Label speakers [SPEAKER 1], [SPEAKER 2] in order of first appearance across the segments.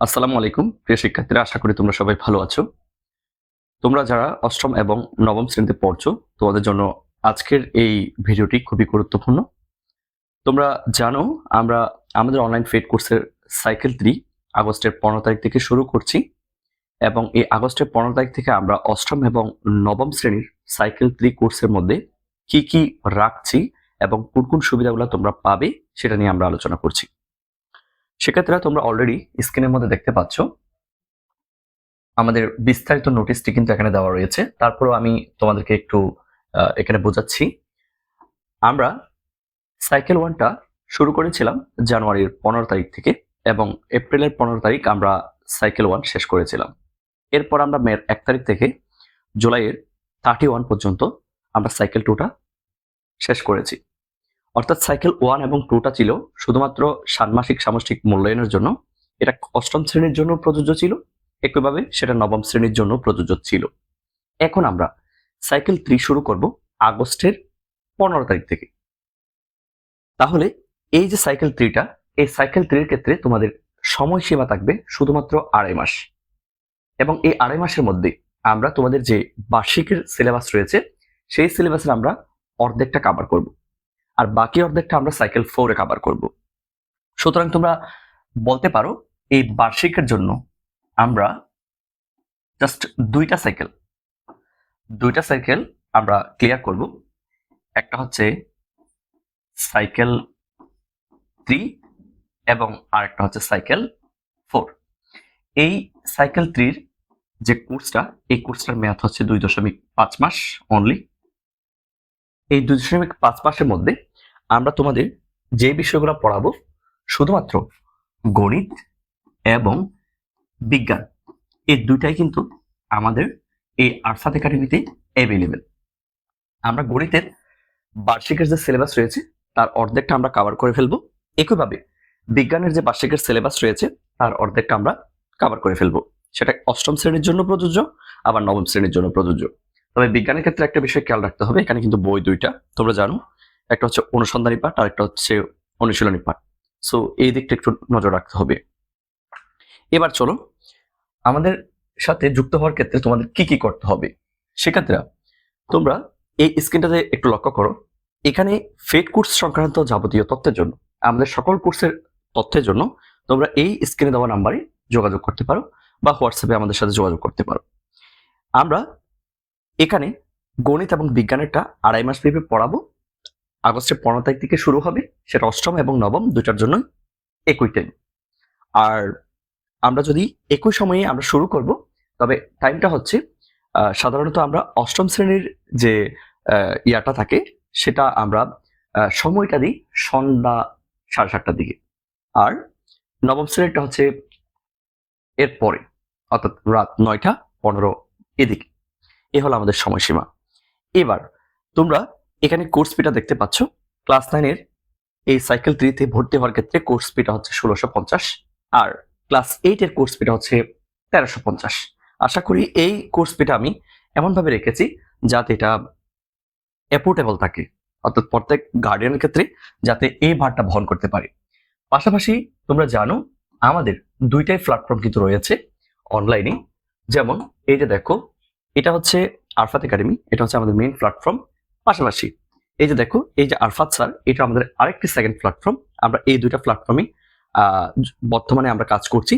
[SPEAKER 1] আসসালামু আলাইকুম, প্রিয় শিক্ষার্থীরা, আশা করি তোমরা সবাই ভালো আছো। তোমরা যারা অষ্টম এবং নবম শ্রেণীতে পড়ছো, তোমাদের জন্য আজকের এই ভিডিওটি খুবই গুরুত্বপূর্ণ। তোমরা জানো, আমরা আমাদের অনলাইন ফেড কোর্সের সাইকেল থ্রি আগস্টের পনেরো তারিখ থেকে শুরু করছি এবং এই আগস্টের পনেরো তারিখ থেকে আমরা অষ্টম এবং নবম শ্রেণির সাইকেল থ্রি কোর্সের মধ্যে কি কি রাখছি এবং কোন কোন সুবিধাগুলো তোমরা পাবে, সেটা নিয়ে আমরা আলোচনা করছি। সেক্ষেত্রে তোমরা অলরেডি স্ক্রিনের মধ্যে দেখতে পাচ্ছ। আমাদের বিস্তারিত নোটিশটি কিন্তু এখানে দেওয়া রয়েছে। তারপরও আমি তোমাদেরকে একটু এখানে বোঝাচ্ছি। আমরা সাইকেল ওয়ানটা শুরু করেছিলাম জানুয়ারির পনেরো তারিখ থেকে এবং এপ্রিলের পনেরো তারিখ আমরা সাইকেল ওয়ান শেষ করেছিলাম। এরপর আমরা মের এক তারিখ থেকে জুলাইয়ের থার্টি ওয়ান পর্যন্ত আমরা সাইকেল টুটা শেষ করেছি। অর্থাৎ সাইকেল ওয়ান এবং টুটা ছিল শুধুমাত্র ষান্মাসিক সামষ্টিক মূল্যায়নের জন্য। এটা অষ্টম শ্রেণির জন্য প্রযোজ্য ছিল, একইভাবে সেটা নবম শ্রেণির জন্য প্রযোজ্য ছিল। এখন আমরা সাইকেল থ্রি শুরু করব আগস্টের পনেরো তারিখ থেকে। তাহলে এই যে সাইকেল থ্রিটা এই সাইকেল থ্রির ক্ষেত্রে তোমাদের সময়সীমা থাকবে শুধুমাত্র আড়াই মাস। এবং এই আড়াই মাসের মধ্যে আমরা তোমাদের যে বার্ষিকের সিলেবাস রয়েছে, সেই সিলেবাসের আমরা অর্ধেকটা কাভার করব। আর বাকি অর্ধেকটা আমরা সাইকেল ফোরে কাভার করব। সুতরাং তোমরা বলতে পারো, এই বার্ষিকের জন্য আমরা জাস্ট দুইটা সাইকেল দুইটা সাইকেল আমরা ক্লিয়ার করব। একটা হচ্ছে সাইকেল থ্রি এবং আরেকটা হচ্ছে সাইকেল ফোর এই সাইকেল থ্রির যে কোর্সটা এই কোর্সটার মেয়াদ হচ্ছে দুই দশমিক পাঁচ মাস অনলি এই দুই দশমিক পাঁচ মাসের মধ্যে আমরা তোমাদের যে বিষয়গুলো পড়াবো শুধুমাত্র গণিত এবং বিজ্ঞান, এই দুইটাই কিন্তু আমাদের এই আরফাত একাডেমিতে অ্যাভেলেবেল আমরা গণিতের বার্ষিকের যে সিলেবাস রয়েছে, তার অর্ধেকটা আমরা কভার করে ফেলব। একইভাবে বিজ্ঞানের যে বার্ষিকের সিলেবাস রয়েছে, তার অর্ধেকটা আমরা কভার করে ফেলব। সেটা অষ্টম শ্রেণির জন্য প্রযোজ্য, আবার নবম শ্রেণির জন্য প্রযোজ্য। তবে বিজ্ঞানের ক্ষেত্রে একটা বিষয় খেয়াল রাখতে হবে, এখানে কিন্তু বই দুইটা, তোমরা জানো। একটা হচ্ছে অনুসন্ধানী পাঠ আর একটা হচ্ছে অনুশীলনী পাঠ। সো এই দিকটা একটু নজর রাখতে হবে। এবার চলো, আমাদের সাথে যুক্ত হওয়ার ক্ষেত্রে তোমাদের কি কি করতে হবে? সেক্ষেত্রে তোমরা এই স্ক্রিনটাতে একটু লক্ষ্য করো। এখানে ফেড কোর্স সংক্রান্ত যাবতীয় তথ্যের জন্য, আমাদের সকল কোর্সের তথ্যের জন্য তোমরা এই স্ক্রিনে দেওয়া নাম্বারে যোগাযোগ করতে পারো বা হোয়াটসঅ্যাপে আমাদের সাথে যোগাযোগ করতে পারো। আমরা এখানে গণিত এবং বিজ্ঞানেরটা আড়াই মাস ব্যাপী পড়াবো। আগস্টের পনেরো তারিখ থেকে শুরু হবে। সেটা অষ্টম এবং নবম দুটার জন্য একই টাইম আর আমরা যদি একই সময়ে আমরা শুরু করব, তবে টাইমটা হচ্ছে সাধারণত আমরা অষ্টম শ্রেণির যে ইয়াটা থাকে, সেটা আমরা সময়টা দিই সন্ধ্যা সাড়ে সাতটার দিকে। আর নবম শ্রেণীরটা হচ্ছে এর পরে, অর্থাৎ রাত নয়টা পনেরো এদিকে। এ হলো আমাদের সময়সীমা। এবার তোমরা এখানে কোর্স ফিটা দেখতে পাচ্ছ। ক্লাস নাইনের এই সাইকেল থ্রিতে ভর্তি হওয়ার ক্ষেত্রে কোর্স ফিটা হচ্ছে ষোলোশো পঞ্চাশ আর ক্লাস এইটের কোর্স ফিটা হচ্ছে তেরোশো পঞ্চাশ। আশা করি এই কোর্স ফিটা আমি এমনভাবে রেখেছি যাতে এটা অ্যাপোর্টেবল থাকে, অর্থাৎ প্রত্যেক গার্ডিয়ানের ক্ষেত্রে যাতে এই ভারটা বহন করতে পারে। পাশাপাশি তোমরা জানো, আমাদের দুইটাই প্ল্যাটফর্ম কিন্তু রয়েছে অনলাইনে যেমন, এই যে দেখো, এটা হচ্ছে আরফাত একাডেমি এটা হচ্ছে আমাদের মেইন প্ল্যাটফর্ম পাশাপাশি এই যে দেখো এই যে আরফাত স্যার, এটা আমাদের আরেকটি সেকেন্ড প্ল্যাটফর্ম আমরা এই দুইটা প্ল্যাটফর্মে বর্তমানে আমরা কাজ করছি।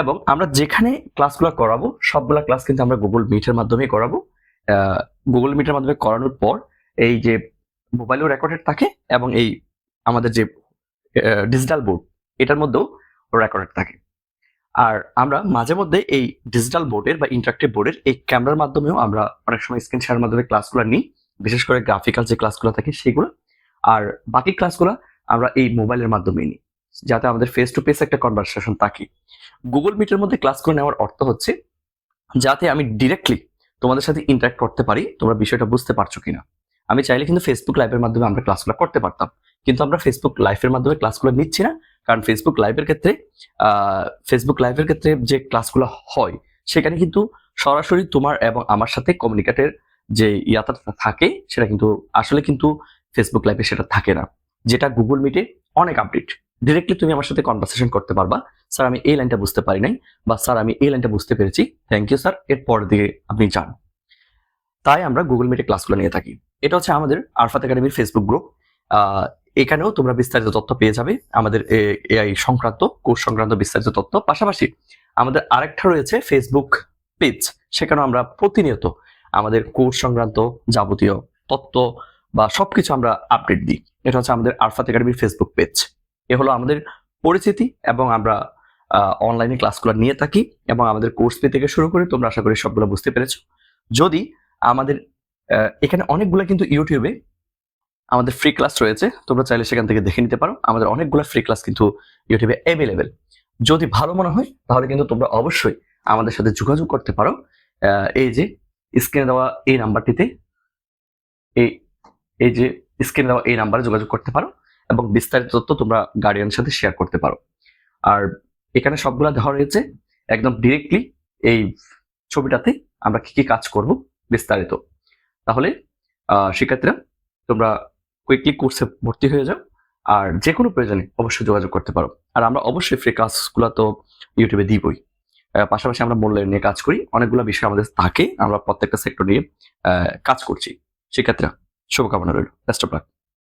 [SPEAKER 1] এবং আমরা যেখানে ক্লাসগুলো করাবো, সবগুলা ক্লাস কিন্তু আমরা গুগল মিটের মাধ্যমে করাবো। গুগল মিটের মাধ্যমে করানোর পর এই যে মোবাইলেও রেকর্ডেড থাকে এবং এই আমাদের যে ডিজিটাল বোর্ড এটার মধ্যেও রেকর্ডেড থাকে। আর আমরা মাঝে মধ্যে এই ডিজিটাল বোর্ডের বা ইন্টারাক্টিভ বোর্ডের এই ক্যামেরার মাধ্যমেও আমরা অনেক সময় স্ক্রিন শেয়ার মাধ্যমে ক্লাসগুলো নিই। বিশেষ করে গ্রাফিক্যাল যে ক্লাসগুলো থাকে সেগুলো। আর বাকি ক্লাসগুলো আমরা এই মোবাইলের মাধ্যমে নিই, যাতে আমাদের ফেস টু ফেস একটা কনভারসেশন থাকে। গুগল মিটের মধ্যে ক্লাস করে নেওয়ার অর্থ হচ্ছে, যাতে আমি ডিরেক্টলি তোমাদের সাথে ইন্টারাক্ট করতে পারি, তোমরা বিষয়টা বুঝতে পারছ কিনা। আমি চাইলে কিন্তু ফেসবুক লাইভের মাধ্যমে আমরা ক্লাসগুলো করতে পারতাম। কিন্তু আমরা ফেসবুক লাইভের মাধ্যমে ক্লাসগুলো নিচ্ছি না, কারণ ফেসবুক লাইভের ক্ষেত্রে ফেসবুক লাইভের ক্ষেত্রে যে ক্লাসগুলো হয়, সেখানে কিন্তু সরাসরি তোমার এবং আমার সাথে কমিউনিকেটের যে ইয়াটা থাকে, সেটা কিন্তু, আসলে কিন্তু ফেসবুক লাইভে সেটা থাকে না। যেটা গুগল মিটে অনেক আপডেট ডিরেক্টলি তুমি আমার সাথে কনভারসেশন করতে পারবা। স্যার আমি এই লাইনটা বুঝতে পারি নাই, বা স্যার আমি এই লাইনটা বুঝতে পেরেছি। থ্যাংক ইউ স্যার এর পরের দিকে আপনি যান। তাই আমরা গুগল মিটে ক্লাসগুলো নিয়ে থাকি। এটা হচ্ছে আমাদের আরফাত একাডেমির ফেসবুক গ্রুপ এখানেও তোমরা বিস্তারিত তথ্য পেয়ে যাবে। আমাদের এআই সংক্রান্ত, কোর্স সংক্রান্ত বিস্তারিত তথ্য। পাশাপাশি আমাদের আরেকটা রয়েছে ফেসবুক পেজ সেখানেও আমরা প্রতিনিয়ত আমাদের কোর্স সংক্রান্ত যাবতীয় তথ্য বা সবকিছু আমরা আপডেট দিই। এটা হচ্ছে আমাদের আরফাত একাডেমির ফেসবুক পেজ এ হলো আমাদের পরিচিতি এবং আমরা অনলাইনে ক্লাসগুলো নিয়ে থাকি এবং আমাদের কোর্স ফি থেকে শুরু করে তোমরা আশা করি সবগুলো বুঝতে পেরেছ। যদি আমাদের এখানে অনেকগুলো কিন্তু ইউটিউবে আমাদের ফ্রি ক্লাস রয়েছে, তোমরা চাইলে সেখান থেকে দেখে নিতে পারো। আমাদের অনেকগুলো ফ্রি ক্লাস কিন্তু ইউটিউবে অ্যাভেলেবেল যদি ভালো মনে হয়, তাহলে কিন্তু তোমরা অবশ্যই আমাদের সাথে যোগাযোগ করতে পারো। এই যে স্ক্রিনে দেওয়া এই নাম্বারটিতে এই এই যে স্ক্রিনে দেওয়া এই নাম্বারে যোগাযোগ করতে পারো এবং বিস্তারিত তথ্য তোমরা গার্ডিয়ানের সাথে শেয়ার করতে পারো। আর এখানে সবগুলো দেওয়া রয়েছে, একদম ডিরেক্টলি এই ছবিটাতে আমরা কি কি কাজ করব বিস্তারিত। তাহলে শিক্ষার্থীরা, তোমরা কুইকলি কোর্সে ভর্তি হয়ে যাও আর যে কোনো প্রয়োজনে অবশ্যই যোগাযোগ করতে পারো। আর আমরা অবশ্যই ফ্রি ক্লাসগুলো তো ইউটিউবে দিবই। পাশাপাশি আমরা মূল্যায়ন নিয়ে কাজ করি। অনেকগুলো বিষয় আমাদের থাকে। আমরা প্রত্যেকটা সেক্টর নিয়ে কাজ করছি। সেক্ষেত্রে শুভকামনা রইল। Best of luck